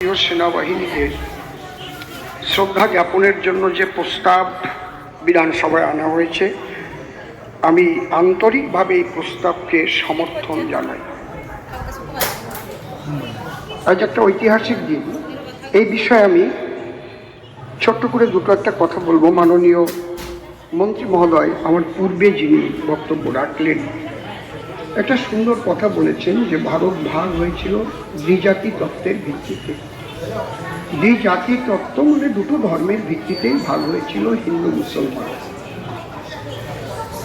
ভারতীয় সেনাবাহিনীদের শ্রদ্ধা জ্ঞাপনের জন্য যে প্রস্তাব বিধানসভায় আনা হয়েছে, আমি আন্তরিকভাবে এই প্রস্তাবকে সমর্থন জানাই। আজ একটা ঐতিহাসিক দিন। এই বিষয়ে আমি ছোট্ট করে দুটো একটা কথা বলব। মাননীয় মন্ত্রী মহোদয়, আমার পূর্বে যিনি বক্তব্য রাখলেন একটা সুন্দর কথা বলেছেন যে ভারত ভাগ হয়েছিল দ্বিজাতি তত্ত্বের ভিত্তিতে। দ্বিজাতি তত্ত্ব মানে দুটো ধর্মের ভিত্তিতেই ভাগ হয়েছিল হিন্দু, মুসলমান।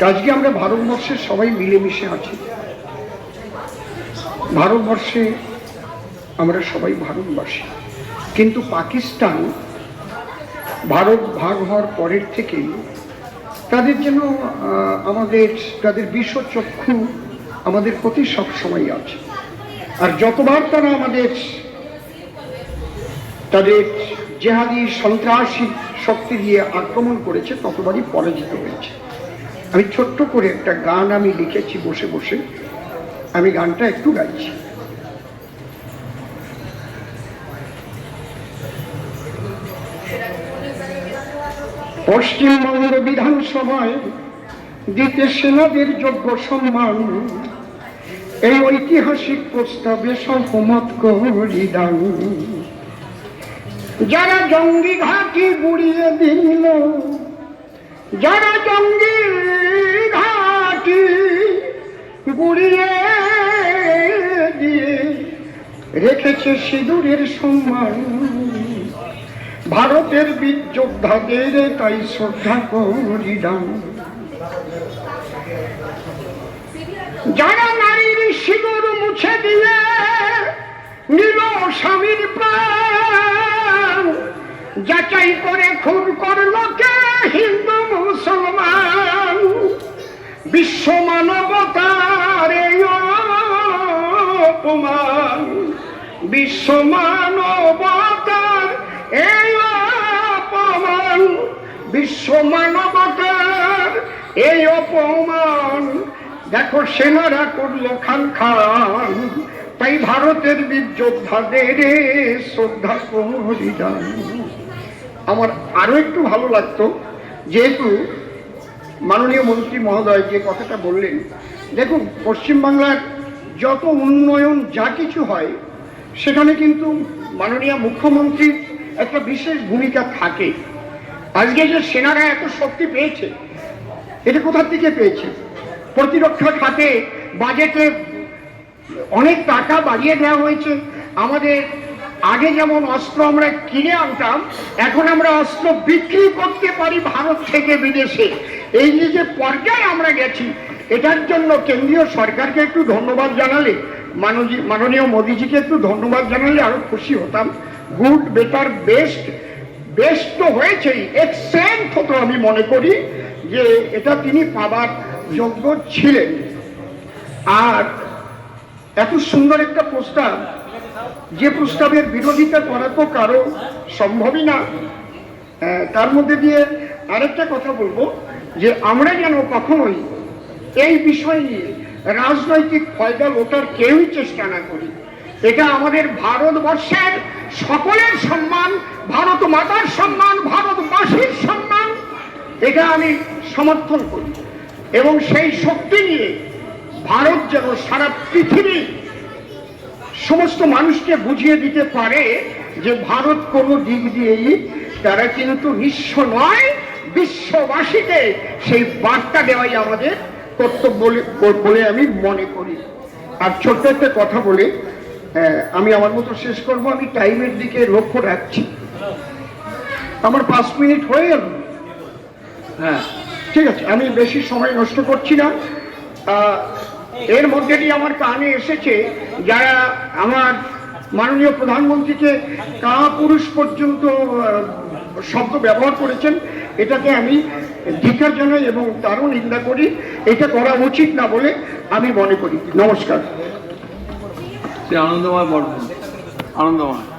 আজকে আমরা ভারতবর্ষের সবাই মিলেমিশে আছি। ভারতবর্ষে আমরা সবাই ভারতবাসী। কিন্তু পাকিস্তান ভারত ভাগ হওয়ার পরের থেকেই তাদের যেন আমাদের, তাদের বিশ্বচক্ষু আমাদের প্রতি সবসময় আছে। আর যতবার তারা আমাদের তাদের জেহাদি সন্ত্রাসী শক্তি দিয়ে আক্রমণ করেছে, ততবারই পরাজিত হয়েছে। আমি ছোট্ট করে একটা গান আমি লিখেছি বসে বসে। আমি গানটা একটু গাইছি। পশ্চিমবঙ্গ বিধানসভায় দিতে সেনাদের যোগ্য সম্মান। এই ঐতিহাসিক প্রস্তাবে সহমত করি দান যারা জঙ্গি ঘাঁটি গুড়িয়ে দিল, যারা জঙ্গি ঘাঁটি গুড়িয়ে দিয়ে রেখেছে সিঁদুরের সম্মান। ভারতের বীর যোদ্ধাদের তাই শ্রদ্ধা করি দান যারা নারীর সিঁদুর মুছে দিয়ে নিল স্বামীর প্রাণ। যাচাই করে খুন করল কে হিন্দু মুসলমান? বিশ্ব মানবতার অপমান। বিশ্ব মানবতার এই অপমান। বিশ্ব মানবতার এই অপমান দেখো সেনারা করল খান খান তাই ভারতের বীর যোদ্ধাদের শ্রদ্ধা দান। আমার আরও একটু ভালো লাগতো, যেহেতু মাননীয় মন্ত্রী মহোদয় যে কথাটা বললেন, দেখুন, পশ্চিমবাংলার যত উন্নয়ন যা কিছু হয়, সেখানে কিন্তু মাননীয় মুখ্যমন্ত্রীর একটা বিশেষ ভূমিকা থাকে আজকে যে সেনারা এত শক্তি পেয়েছে এটা কোথার থেকে পেয়েছে? প্রতিরক্ষা খাতে বাজেটে অনেক টাকা বাড়িয়ে দেওয়া হয়েছে। আমাদের আগে যেমন অস্ত্র আমরা কিনে আনতাম, এখন আমরা অস্ত্র বিক্রি করতে পারি ভারত থেকে বিদেশে। এই যে যে পর্যায়ে আমরা গেছি, এটার জন্য কেন্দ্রীয় সরকারকে একটু ধন্যবাদ জানালে মাননীয় মোদীজিকে একটু ধন্যবাদ জানালে আরও খুশি হতাম। গুড, বেটার, বেস্ট বেস্ট তো হয়েছেই, এক্সেন্ট হতো আমি মনে করি। যে এটা তিনি পাবার যোগ্য ছিলেন। আর এত সুন্দর একটা প্রস্তাব, যে প্রস্তাবের বিরোধিতা করা তো কারও সম্ভবই না। তার মধ্যে দিয়ে আরেকটা কথা বলব, যে আমরা যেন কখনোই এই বিষয় নিয়ে রাজনৈতিক ফয়দা লোটার কেউই চেষ্টা না করি। এটা আমাদের ভারতবর্ষের সকলের সম্মান ভারত মাতার সম্মান, ভারতবাসীর সম্মান। এটা আমি সমর্থন করি। এবং সেই শক্তি নিয়ে ভারত যেন সারা পৃথিবী সমস্ত মানুষকে বুঝিয়ে দিতে পারে যে ভারত কোনো দিক দিয়েই তারা কিন্তু নিঃস্ব নয়, বিশ্ববাসীকে সেই বার্তা দেওয়াই আমাদের কর্তব্য বলে- আমি মনে করি। আর ছোট্ট একটা কথা বলে আমি আমার মতো শেষ করব, আমি টাইমের দিকে লক্ষ্য রাখছি। আমার পাঁচ মিনিট হয়ে গেল। হ্যাঁ। ঠিক আছে, আমি বেশি সময় নষ্ট করছি না। এর মধ্যে দিয়ে আমার কানে এসেছে যারা আমার মাননীয় প্রধানমন্ত্রীকে কা পুরুষ পর্যন্ত শব্দ ব্যবহার করেছেন, এটাকে আমি ধিকার জানাই এবং তারও নিন্দা করি। এটা করা উচিত না বলে আমি মনে করি। নমস্কার। আনন্দময় বর্মন আনন্দময়।